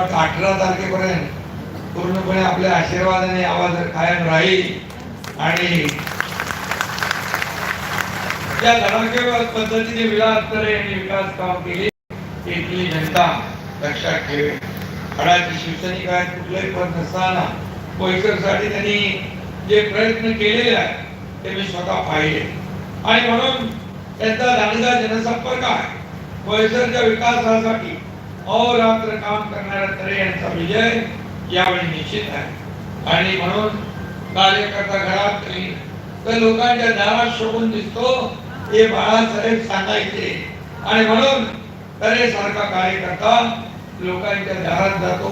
अठरा तारखेपर्यंत पूर्णपणे आपल्या आशीर्वादाने आवाज कायम राहील आणि या धडाकेवर पद्धतीने विलास करे विकास काम केले इथली जनता लक्षात ठेवे खडाचे शिवसैनिक आहेत कुठलंही पद नसताना साठी त्यांनी जे प्रयत्न केलेले आहेत ते मी स्वतः पाहिले. आणि म्हणून त्यांचा दांडगा जनसंपर्क आहे. बोईसरच्या विकासासाठी अहोरात्र काम करणाऱ्या तरे यांचा विजय यावेळी निश्चित आहे. आणि म्हणून कार्यकर्ता घरात तर लोकांच्या दारात शोभून दिसतो हे बाळासाहेब सांगायचे. आणि म्हणून तरे सारखा कार्यकर्ता लोकांच्या दारात जातो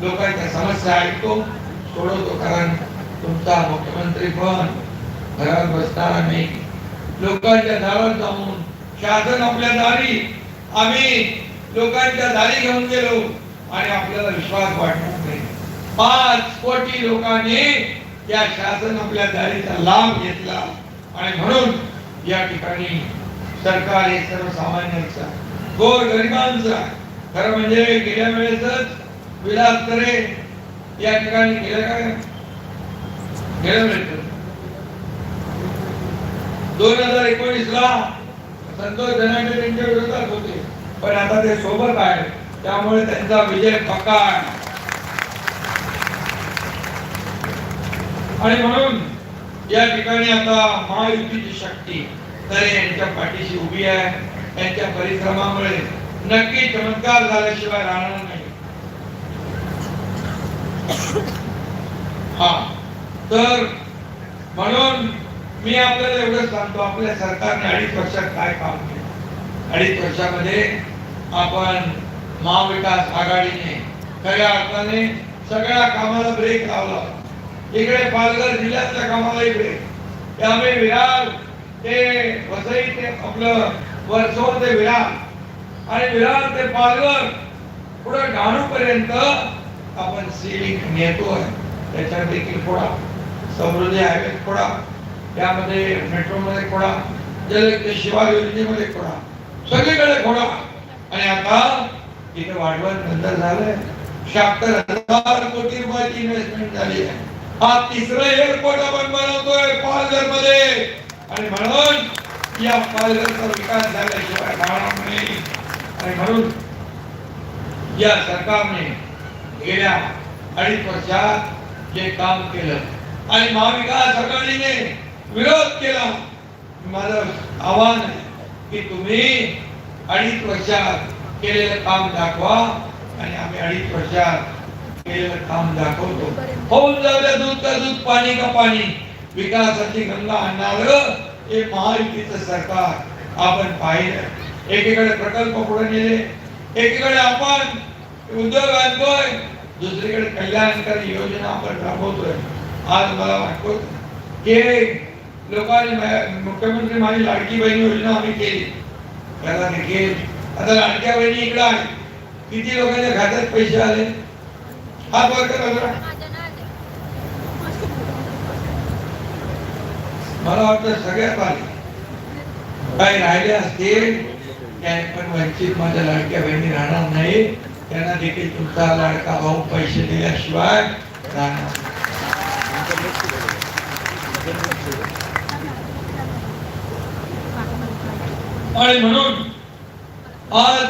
लोकांच्या समस्या ऐकतो. सोडवतो कारण तुमचा मुख्यमंत्री पण. घरात बसणारा नाही लोकांच्या दारात जाऊन शासन आपल्या दारी. आम्ही लोकांच्या दारी घेऊन गेलो आणि आपल्याला विश्वास वाटणार नाही. पाच कोटी लोकांनी या शासन आपल्या दारीचा लाभ घेतला. आणि म्हणून या ठिकाणी सरकार हे सर्वसामान्यांचा गोर गरिबांचा खरं म्हणजे गेल्या वेळेसच विलास करे या ठिकाणी गेल्या काय गेल्या वेळेस दोन हजार एकोणीस ला संतोष धनाटे त्यांच्या विरोधात होते. पण आता ते सोबत आहे त्यामुळे त्यांचा विजय पक्का आहे. आणि म्हणून या ठिकाणी आता महायुतीची शक्ती तर यांच्या पाठीशी उभी आहे. त्यांच्या परिश्रमामुळे नक्की चमत्कार झाल्याशिवाय राहणार नाही. हा. तर म्हणून मी आपल्याला एवढं सांगतो आपल्या सरकारने अडीच वर्षात काय काम केलं? अडीच वर्षामध्ये आपण महाविकास आघाडीने खऱ्या अर्थाने सगळ्या कामाला ब्रेक लावला. इकडे पालघर जिल्ह्यातल्या कामालाही ब्रेक त्यामुळे विरार ते वसई ते आपलं वर्सोर ते विरार. आणि विरार ते पालघर पुढे डहाणू पर्यंत आपण सिलिंग नेतोय. त्याच्यात देखील थोडा समृद्धी हायवे थोडा. त्यामध्ये मेट्रो मध्ये थोडा जल शिवाय योजनेमध्ये खोडा सगळीकडे खोडा आता तिथे वाढवण नंतर झालंय. शाहत्तर हजार कोटी रुपयाची इन्व्हेस्टमेंट झाली आहे. हा तिसरा एअरपोर्ट आपण बनवतोय पालघरमध्ये आणि म्हणून या पालघरचा विकास झाल्याशिवाय राहणार नाही. आणि म्हणून या सरकारने गेल्या अडीच वर्षात जे काम केलं आणि महाविकास आघाडीने विरोध केला माझं आव्हान आहे की तुम्ही अडीच वर्षात केलेलं काम दाखवा आणि आम्ही अडीच वर्षात केलेलं काम दाखवतो. होऊन जाऊया दूध का दूध पाणी का पाणी. विकासाची गंगा आणणार हे महायुतीचं सरकार आपण पाहिलं एकीकडे प्रकल्प पुढे नेले एकीकडे आपण उद्योग आणतोय दुसरीकडे कल्याणकारी योजना आपण राबवतोय. आज मला वाटतो की लोकांनी मुख्यमंत्री माझी लाडकी बहीण योजना आम्ही केली. त्याला देखील आता लाडक्या बहिणी इकडं आहे किती लोकांच्या खात्यात पैसे आले? हात वर करा मला वाटतं सगळ्यात आले काही राहिले असतील पण वंचित माझ्या लाडक्या बहिणी राहणार नाही. त्यांना देखील तुमचा लाडका भाऊ पैसे दिल्याशिवाय राहणार आणि म्हणून आज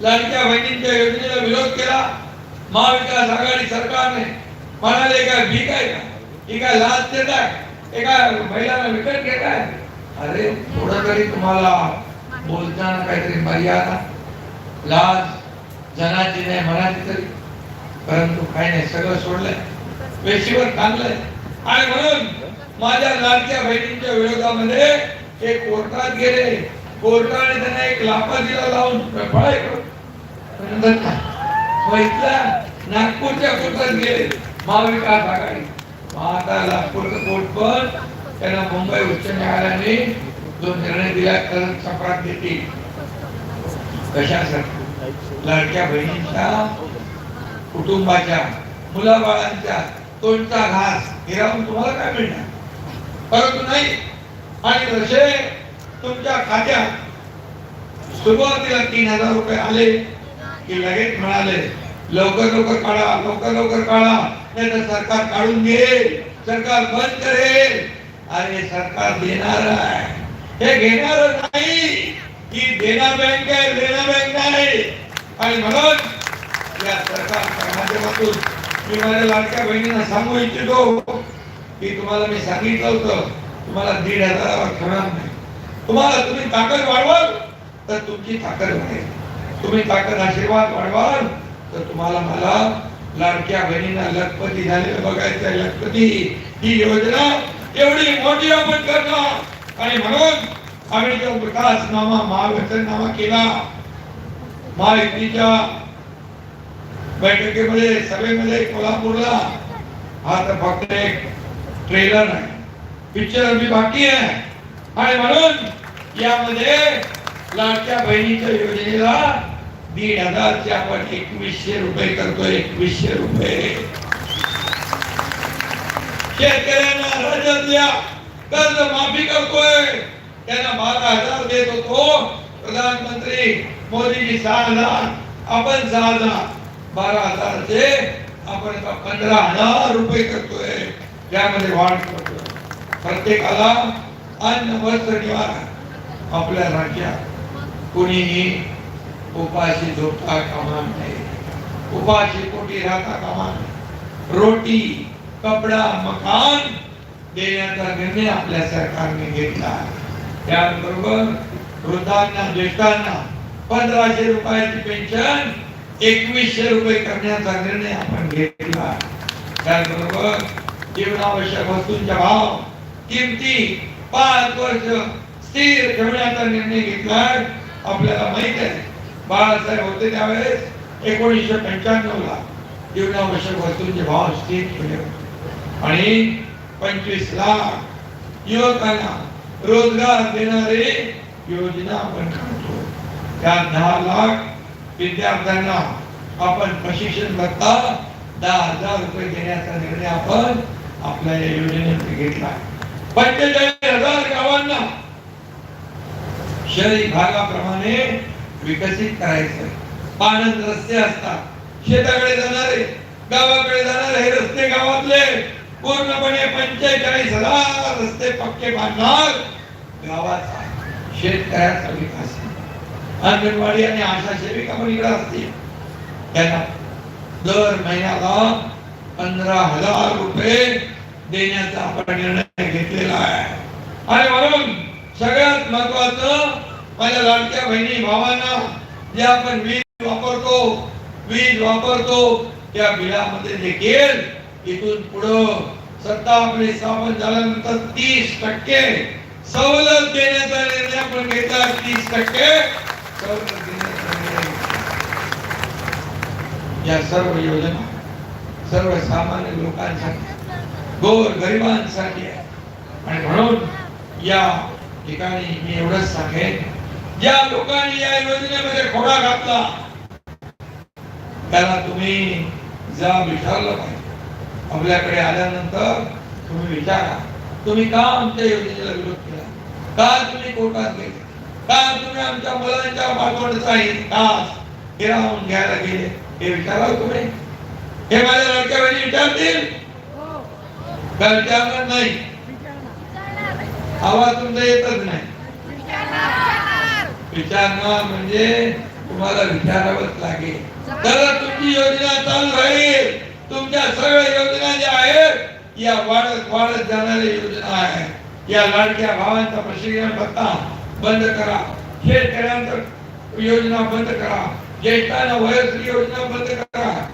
लाडक्या बहिणींच्या योजनेला विरोध केला. महाविकास आघाडी सरकारने म्हणाले काय भीक आहे का? ही काय लाच देत आहे. एका महिलांना विकत घेत आहे. अरे थोडं तरी तुम्हाला बोलताना काहीतरी मर्यादा. लाज जनाची नाही मनाची तरी. परंतु काही नाही सगळं सोडलंय. वेशीवर थांबलंय. आणि म्हणून माझ्या लाडक्या बहिणींच्या विरोधामध्ये ते कोर्टात गेले. कोर्टाने त्यांना एक लापाजीला दिला लावून इथल्या नागपूरच्या कोर्टात गेले. महाविकास आघाडी. आता नागपूरचं कोर्ट पण त्यांना मुंबई उच्च न्यायालयाने जो निर्णय दिला तर चक्रात देते कशासाठी? लडक्या बहिणींच्या कुटुंबाच्या मुलाबाळांच्या तोंडचा घास हिरावून तुम्हाला काय मिळणार? परंतु नाही. आणि जसे तुमच्या खात्यात सुरुवातीला तीन हजार रुपये आले की लगेच मिळाले. लवकर लवकर काढा लवकर लवकर काढा. नाही तर सरकार काढून घेईल सरकार बंद करेल. अरे सरकार देणार आहे. हे घेणार नाही. ही देणार बँक आहे देणार बँक नाही आणि म्हणून या सरकारच्या माध्यमातून मी माझ्या लाडक्या बहिणींना सांगू इच्छितो की तुम्हाला मी सांगितलं होतं तुम्हाला दीड हजारावर ठेवणार नाही. तुम्हाला तुम्ही ताकद वाढवाल तर तुमची ताकद वाढेल. तुम्ही ताकद आशीर्वाद वाढवाल तर तुम्हाला मला लाडक्या बहिणींना लखपती झालेलं बघायचं लखपती. ही योजना एवढी मोठी आपण करणार. आणि म्हणून आम्ही जो विकास नामा महावचन नामा केला महायुतीच्या बैठकीमध्ये सभेमध्ये कोल्हापूरला हा तर फक्त एक ट्रेलर आहे. पिक्चर मी बाकी आहे. आणि म्हणून यामध्ये लाडक्या बहिणीच्या योजनेला दीड हजारचे आपण एकवीसशे रुपये करतोय एकवीसशे रुपये. शेतकऱ्यांना राज्यातल्या कर्ज माफी करतोय. त्यांना बारा हजार देत होतो. प्रधानमंत्री मोदीजी सहा हजार आपण सहा हजार. बारा हजारचे आपण पंधरा हजार रुपये करतोय. त्यामध्ये वाढ करतोय. प्रत्येकाला अन्न वस्त्र निवारण आपल्या राज्यात कोणीही उपाशी झोपता कामा नये. उपाशी पोटी राहता कामा नये. रोटी कपडा मकान देण्याचा निर्णय आपल्या सरकारने घेतला. त्याचबरोबर वृद्धांना ज्येष्ठांना पंधराशे रुपयाची पेन्शन एकवीसशे रुपये करण्याचा निर्णय आपण घेतला. त्याचबरोबर जीवनावश्यक वस्तूंचा भाव किमती पाच वर्ष स्थिर ठेवण्याचा निर्णय घेतला आपल्याला माहीत आहे. बाळासाहेब होते त्यावेळेस एकोणीसशे पंच्याण्णव ला जीवनावश्यक वस्तूंचे भाव स्थिर ठेवले आणि पंचवीस लाख युवकांना रोजगार देणारे योजना आपण काढतो त्या दहा लाख विद्यार्थ्यांना आपण प्रशिक्षण भत्ता दहा हजार रुपये देण्याचा निर्णय आपण आपल्या या योजनेत घेतला पंचेचाळीस हजार गावांना शहरी भागाप्रमाणे विकसित करायचं. आनंद रस्ते असतात. शेताकडे जाणारे गावाकडे जाणारे हे रस्ते गावातले पूर्णपणे पंचेचाळीस हजार रस्ते पक्के बांधणार गावाचा शेतकऱ्याचा विकास. अंगणवाडी आणि आशा सेविका पण इकडे असतील. त्यांना दर महिन्याला पंधरा हजार रुपये देण्याचा आपण निर्णय घेतलेला आहे. आणि म्हणून सगळ्यात महत्वाचं माझ्या लाडक्या बहिणी भावांना जे आपण वीज वापरतो वीज वापरतो त्या बिलामध्ये देखील इथून पुढं सत्ता आपली स्थापन झाल्यानंतर तीस टक्के सवलत देण्याचा निर्णय आपण घेतला तीस टक्के सवलत देण्याचा या सर्व योजना सर्वसामान्य लोकांसाठी गोर गरिबांसाठी आहे. आणि म्हणून या ठिकाणी मी एवढंच सांगेन ज्या लोकांनी या योजनेमध्ये खोडा घातला त्याला तुम्ही जा विचारलं पाहिजे. आपल्याकडे आल्यानंतर तुम्ही विचारा. तुम्ही का आमच्या योजनेला विरोध केला? का तुम्ही कोर्टात गेले? का तुम्ही आमच्या मुलांच्या बाळवडचा तास हिरावून घ्यायला गेले? हे विचाराल तुम्ही? हे माझ्या लडक्या बहिणी विचारतील? का विचारणार नाही. आवाज तुमचा येतच नाही. विचारणार म्हणजे तुम्हाला विचारावंच लागेल. तर तुमची योजना चालू राहील. तुमच्या सगळ्या योजना ज्या आहेत या वाढत वाढत जाणाऱ्या योजना आहेत. या लाडक्या भावांचा प्रशिक्षण भत्ता बंद करा. शेतकऱ्यांचा योजना बंद करा. ज्येष्ठांना वयस्कर योजना बंद करा.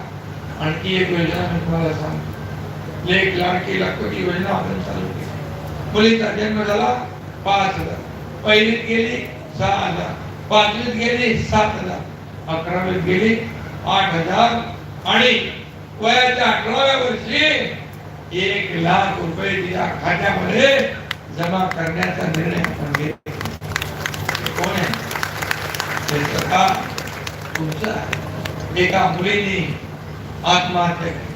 आणखी एक योजना मी तुम्हाला सांगतो. लेख लाडकी लाखोटी योजना आपण चालू केली. मुलीचा जन्म झाला पाच हजार. पहिलीत गेली सहा हजार. पाचवीत गेली सात हजार. अकरावीत गेली आठ हजार. आणि वयाच्या अठराव्या वर्षी एक लाख रुपये तिच्या खात्यामध्ये जमा करण्याचा निर्णय आपण घेतला. कोण आहे? हे सरकार तुमचं एका मुलीने आत्महत्या केली.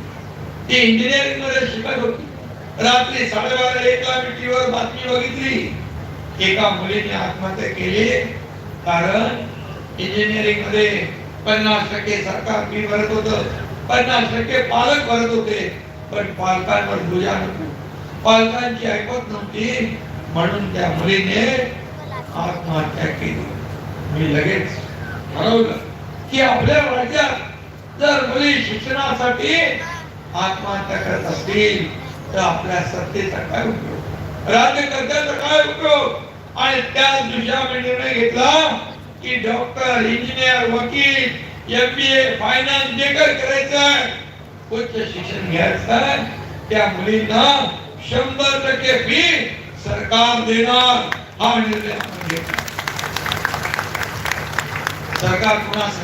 ती इंजिनिअरिंगमध्ये शिकत होती. रात्री साडेबारा एकला मी टीव्हीवर बातमी बघितली. एका मुलीने आत्महत्या केली. कारण इंजिनिअरिंगमध्ये पन्नास टक्के सरकार मी भरत होत. पन्नास टक्के पालक भरत होते. पण पालकांवर बोजा नको. पालकांची ऐकत नव्हती. म्हणून त्या मुलीने आत्महत्या केली. मी लगेच ठरवलं की आपल्या राज्यात जर मुली शिक्षणासाठी आत्महत्या करत असतील तर आपल्या सत्तेचा काय उपयोग? राज्यकर्त्याचा काय उपयोग? आणि त्याच दिवशी निर्णय घेतला की डॉक्टर इंजिनियर वकील एम बी ए फायनान्स जे काही करायचं उच्च शिक्षण घ्यायचं त्या मुलींना शंभर टक्के फी सरकार देणार हा निर्णय आपण घेतला. सरकार कुणाचं?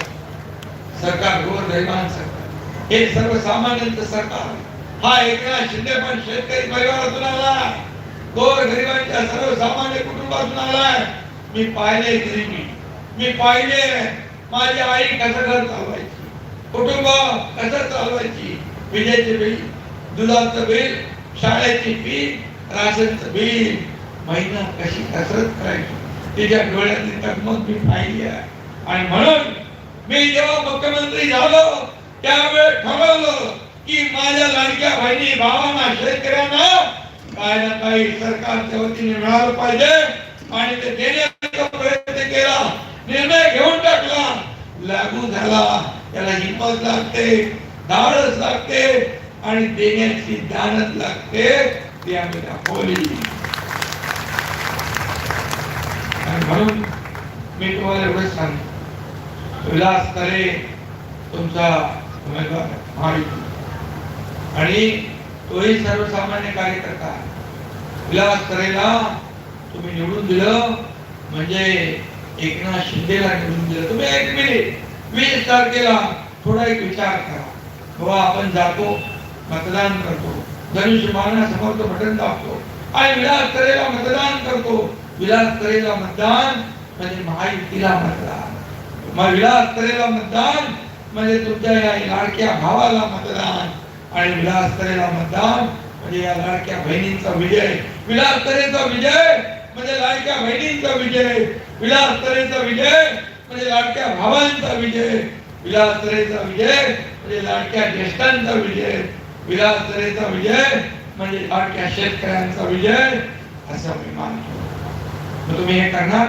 सरकार गोरगरिबांचं सरकार हे सर्वसामान्यांचं सरकार हा एकनाथ शिंदे पण शेतकरी परिवारातून आला गोरगरिबांच्या सर्वसामान्य कुटुंबातून आलाय. मी पाहिले गरिबी. मी पाहिले माझी आई कसं घर चालवायची? कुटुंब कसं चालवायची? विजेचे बिल दुधाचं बिल शाळेची फी राशनचं बिल. महिना कशी कसरत करायची? तिच्या डोळ्यातली तगमग मी पाहिली आहे. आणि म्हणून मी जेव्हा मुख्यमंत्री झालो त्यावेळेस ठरवलं की माझ्या लाडक्या बहिणी भावांना शेतकऱ्यांना काय ना काही सरकारच्या वतीने मिळालं पाहिजे आणि ते देण्याचा प्रयत्न केला निर्णय घेऊन टाकला. लागू झाला. त्याला हिंमत लागते धाडस लागते आणि देण्याची दानत लागते. ती आम्ही दाखवली. आणि म्हणून मी तुम्हाला एवढंच सांगतो. विलास करे तुमचा उमेदवार आणि तोही सर्वसामान्य कार्यकर्ता विलास करेला तुम्ही निवडून दिलं म्हणजे एकनाथ शिंदेला निवडून दिलं. तुम्ही एक मिनिट वीस तारखेला थोडा एक विचार करा. बाबा आपण जातो मतदान करतो. धनुष्यबाणा तो बटन दाबतो. आणि विलास करेला मतदान करतो. विलास करेला मतदान म्हणजे महायुतीला मतदान. मग विलास करेला मतदान म्हणजे तुमच्या या लाडक्या भावाला मतदान. आणि विलास करेला मतदान. म्हणजे या लाडक्या बहिणींचा विजय. विलास करेचा विजय. म्हणजे लाडक्या बहिणींचा विजय. विलास करेचा विजय. म्हणजे लाडक्या भावांचा विजय. विलास करेचा विजय. म्हणजे लाडक्या ज्येष्ठांचा विजय. विलास करेचा विजय. म्हणजे लाडक्या शेतकऱ्यांचा विजय. असं मी मानतो. मग तुम्ही हे करणार?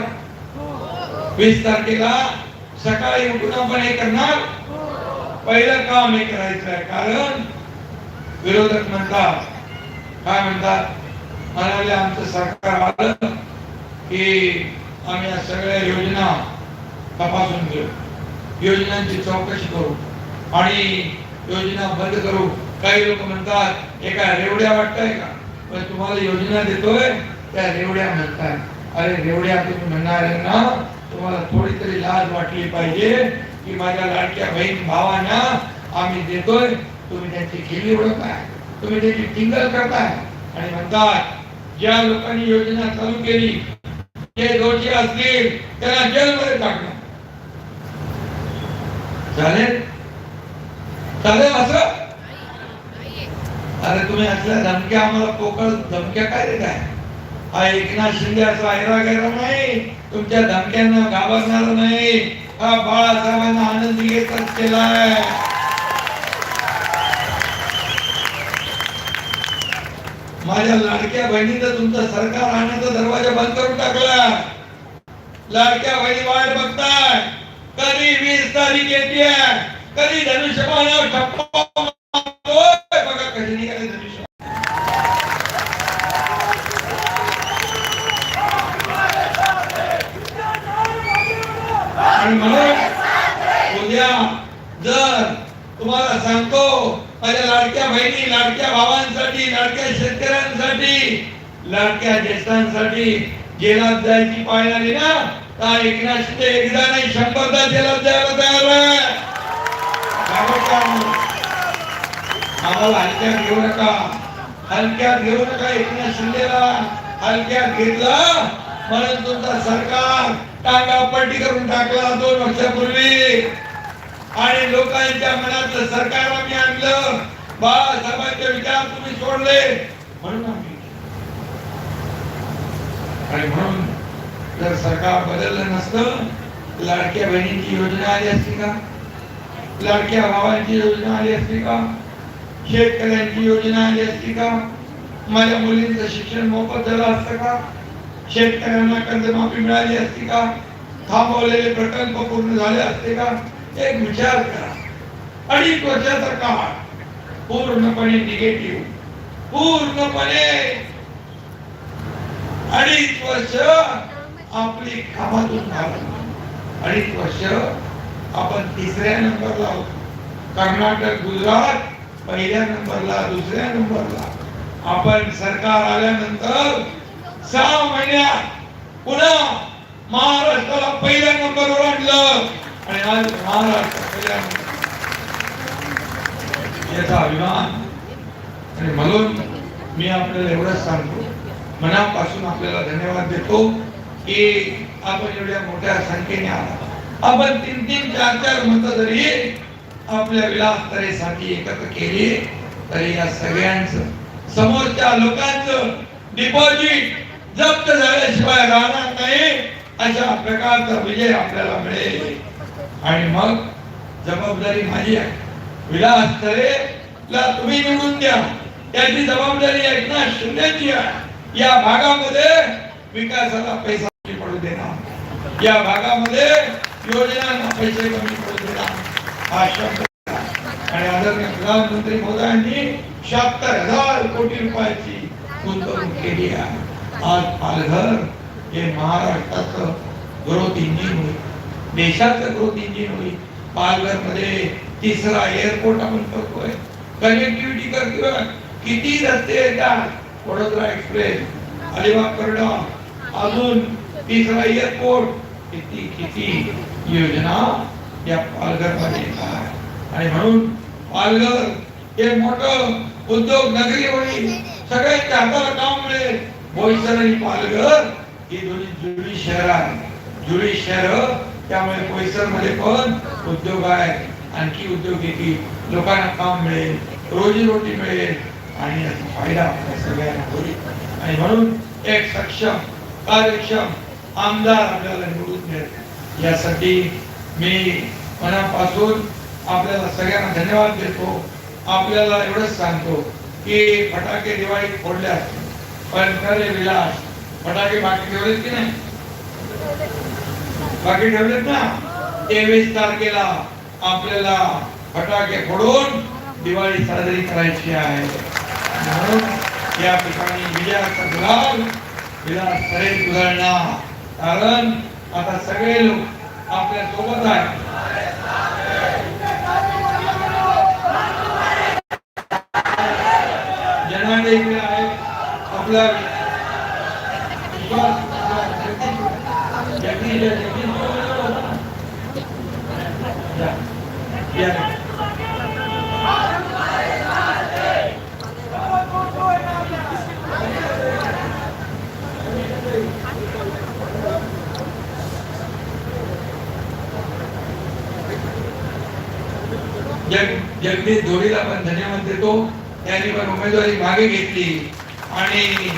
वीस तारखेला सकाळी उठून आपण हे करणार? पहिलं काम हे करायचं आहे कारण विरोधक म्हणतात काय म्हणतात? म्हणाले आमचं सरकार आलं की आम्ही या सगळ्या योजना तपासून घेऊ. योजनांची चौकशी करू आणि योजना बंद करू. काही लोक म्हणतात एका रेवड्या वाटतंय का? पण तुम्हाला योजना देतोय त्या रेवड्या म्हणताय अरे रेवड्या तुम्ही म्हणणाऱ्यांना तुम्हाला थोडी तरी लाज वाटली पाहिजे की माझ्या लाडक्या बहीण भावांना आम्ही देतोय तुम्ही त्यांची खिल्ली ओळखताय. तुम्ही त्यांची टिंगल करताय. आणि म्हणतात ज्या लोकांनी योजना चालू केली जे दोषी असतील त्यांना जेलमध्ये टाकणार. चालेल चालेल असं? अरे तुम्ही असल्या धमक्या आम्हाला पोकळ धमक्या काय देत आहे? हा एकनाथ शिंदे असा ऐरा गैरा नाही. तुमच्या धमक्यांना घाबरणार नाही. हा बाळासाहेबांना आनंदी घेतच केलाय. माझ्या लाडक्या बहिणीनं तुमचं सरकार आणण्याचा दरवाजा बंद करून टाकला. लाडक्या बहिणी वाट बघताय. कधी वीस तारीख येते? कधी धनुष्यबाणावर ठप्पा बघा कधी निघाले धनुष्य आणि म्हणून उद्या जर तुम्हाला सांगतो माझ्या लाडक्या बहिणी लाडक्या भावांसाठी लाडक्या शेतकऱ्यांसाठी लाडक्या ज्येष्ठांसाठी जेलात जायची पाळी आली ना तर एकनाथ शिंदे एकदा नाही शंभरदा जेलात जायला तयार आम्हाला हलक्यात घेऊ नका. हलक्यात घेऊ नका एकनाथ शिंदेला. हलक्यात घेतलं म्हणून तुमचा सरकार टांगा पलटी करून टाकला दोन वर्षापूर्वी. आणि लोकांच्या मनातलं सरकार आम्ही आणलं. बाळासाहेबांचे विचार तुम्ही सोडले. म्हणून आम्ही आणि म्हणून जर सरकार बदललं नसतं लाडक्या बहिणीची योजना आली असती का? लाडक्या भावांची योजना आली असती का? शेतकऱ्यांची योजना आली असती का? माझ्या मुलींचं शिक्षण मोफत झालं असतं का? शेतकऱ्यांना कर्जमाफी मिळाली असती का? थांबवलेले प्रकल्प पूर्ण झाले असते का? एक विचार करा. अडीच वर्षाचा काळ. पूर्णपणे निगेटिव्ह पूर्णपणे. अडीच वर्ष आपली कामातून घालवली अडीच वर्ष आपण तिसऱ्या नंबरला होतो कर्नाटक गुजरात पहिल्या नंबरला दुसऱ्या नंबरला. आपण सरकार आल्यानंतर सहा महिन्यात पुन्हा महाराष्ट्राला पहिल्या नंबरवर आणलं. आणि आज महाराष्ट्र पहिल्या नंबर याचा अभिमान. आणि म्हणून मी आपल्याला एवढंच सांगतो मनापासून आपल्याला धन्यवाद देतो की आपण एवढ्या मोठ्या संख्येने आला. आपण तीन तीन चार चार मत जरी आपल्या विलास तरेसाठी एकत्र केली तरी या सगळ्यांचं समोरच्या लोकांचं डिपॉझिट जप्त झाल्याशिवाय राहणार नाही अशा प्रकारचा विजय आपल्याला मिळेल. आणि मग जबाबदारी माझी आहे. विलास तरेला तुम्ही निवडून द्या. त्याची जबाबदारी एकनाथ शिंदेची आहे. या भागामध्ये विकासाला पैसा कमी पडू देणार. या भागामध्ये योजनांना पैसे कमी पडू देणार. हा शब्द आणि आदरणीय प्रधानमंत्री मोदयांनी शहात्तर हजार कोटी रुपयाची गुंतवणूक केली आहे. आज पालघर हे महाराष्ट्राचं ग्रोथ इंजिन होईल. देशाचं ग्रोथ इंजिन होईल. पालघरमध्ये तिसरा एअरपोर्ट आपण करतोय कनेक्टिव्हिटी करतोय किती रस्ते येतात? वडोदरा एक्सप्रेस अलिबाग करडा अजून तिसरा एअरपोर्ट किती किती योजना या पालघरमध्ये येतात. आणि म्हणून पालघर हे मोठं उद्योग नगरी होईल सगळ्यांच्या हाताला काम मिळेल. बोईसर आणि पालघर ही दोन्ही जुळी शहर आहे जुळी शहर त्यामुळे बोईसरमध्ये पण उद्योग आहे आणखी उद्योग येतील लोकांना काम मिळेल रोजीरोटी मिळेल आणि याचा फायदा आपल्या सगळ्यांना होईल. आणि म्हणून एक सक्षम कार्यक्षम आमदार आपल्याला निवडून मिळेल यासाठी मी मनापासून आपल्याला सगळ्यांना धन्यवाद देतो. आपल्याला एवढंच सांगतो की फटाके दिवाळीत फोडले असतील पण खरे विलास. फटाके बाकी ठेवलेत की नाही? बाकी ठेवलेत ना? तेवीस तारखेला. आपल्याला फटाके फोडून दिवाळी साजरी करायची आहे. म्हणून या ठिकाणी विजयाचा गुलाल विलास सरेल गुलालणार कारण आता सगळे लोक आपल्यासोबत आहेत. जनाने इकडे आहे आपला विश्वास जगदीश जगदीश या. या. जग जगदीश धोडीला पण धन्यवाद देतो. त्यांनी पण उमेदवारी मागे घेतली. आणि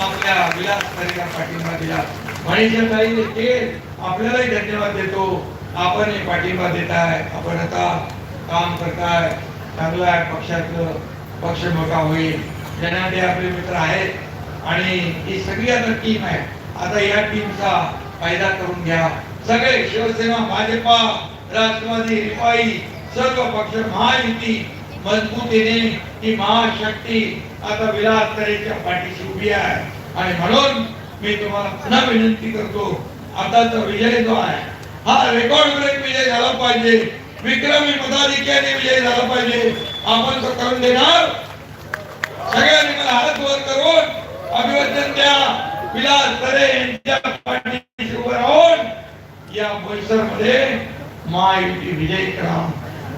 आपल्या विलास तरीला पाठिंबा दिला. मनीषा ते आपल्यालाही धन्यवाद देतो. आपण हे पाठिंबा देताय. आपण आता काम करताय. चांगलं आहे पक्षातलं पक्ष मोठा होईल. जनादे आपले मित्र आहेत. आणि ही सगळी आता टीम आहे. आता या टीमचा फायदा करून घ्या. सगळे शिवसेना भाजपा राष्ट्रवादी रिपाई सर्व महायुती मजबूतीने ही महाशक्ती आता विलास तरेच्या पाठीशी उभी आहे आणि म्हणून मी तुम्हाला पुन्हा विनंती करतो आताचा विजय जो आहे हा रेकॉर्ड ब्रेक विजय झाला पाहिजे, विक्रमी मताधिक्याने विजय झाला पाहिजे। आपण तो करून देणार? सगळ्यांनी मला हात वर करून अभिवादन द्या। विलास तरे यांच्या पाठीशी उभं राहून या बोईसर मध्ये महायुती विजय करा।